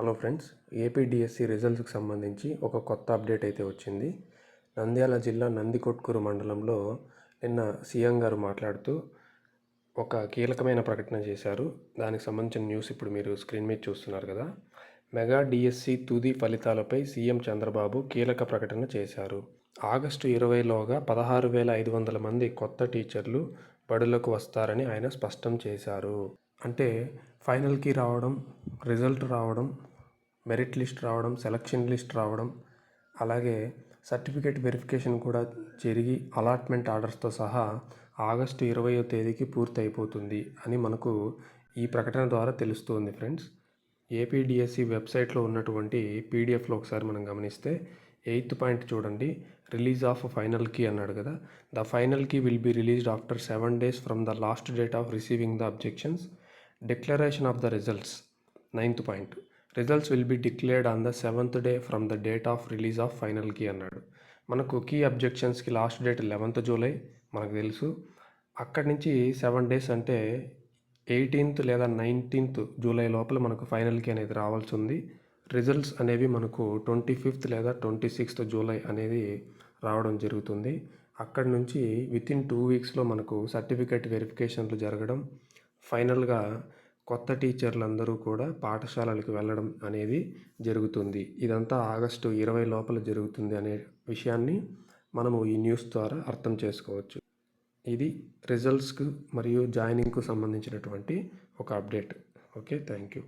Hello friends APDSC రిజల్ట్స్కి సంబంధించి ఒక కొత్త అప్డేట్ అయితే వచ్చింది. నంద్యాల జిల్లా నందికొట్కూరు మండలంలో నిన్న సీఎం గారు మాట్లాడుతూ ఒక కీలకమైన ప్రకటన చేశారు. దానికి సంబంధించిన న్యూస్ ఇప్పుడు మీరు స్క్రీన్ మీద చూస్తున్నారు కదా. మెగా డిఎస్సి తుది ఫలితాలపై సీఎం చంద్రబాబు కీలక ప్రకటన చేశారు. ఆగస్టు ఇరవైలోగా పదహారు వేల ఐదు వందల మంది కొత్త టీచర్లు బడులకు వస్తారని ఆయన స్పష్టం చేశారు. అంటే ఫైనల్కి రావడం రిజల్ట్ రావడం మెరిట్ లిస్ట్ రావడం సెలక్షన్ లిస్ట్ రావడం అలాగే సర్టిఫికేట్ వెరిఫికేషన్ కూడా జరిగి అలాట్మెంట్ ఆర్డర్స్తో సహా ఆగస్టు ఇరవయో తేదీకి పూర్తి అయిపోతుంది అని మనకు ఈ ప్రకటన ద్వారా తెలుస్తుంది ఫ్రెండ్స్. ఏపీడిఎస్సి వెబ్సైట్లో ఉన్నటువంటి పీడిఎఫ్లో ఒకసారి మనం గమనిస్తే ఎయిత్ పాయింట్ చూడండి రిలీజ్ ఆఫ్ ఫైనల్ కీ అన్నాడు కదా. The final key will be released after seven days from the last date of receiving the objections. Declaration of the results ninth point. Results will be declared on the seventh day from the date of release of final key అన్నాడు. మనకు key అబ్జెక్షన్స్కి last date eleventh July మనకు తెలుసు. అక్కడి నుంచి seven days అంటే eighteenth లేదా nineteenth July లోపల మనకు ఫైనల్ కీ అనేది రావాల్సి ఉంది. రిజల్ట్స్ అనేవి మనకు ట్వంటీ ఫిఫ్త్ లేదా ట్వంటీ సిక్స్త్ జూలై అనేది రావడం జరుగుతుంది. అక్కడి నుంచి విత్ ఇన్ టూ వీక్స్లో మనకు సర్టిఫికేట్ వెరిఫికేషన్లు జరగడం. ఫైనల్గా కొత్త టీచర్లు అందరూ కూడా పాఠశాలలకు వెళ్ళడం అనేది జరుగుతుంది. ఇదంతా ఆగస్టు ఇరవై లోపల జరుగుతుంది అనే విషయాన్ని మనము ఈ న్యూస్ ద్వారా అర్థం చేసుకోవచ్చు. ఇది రిజల్ట్స్కు మరియు జాయినింగ్కు సంబంధించినటువంటి ఒక అప్డేట్. Okay thank you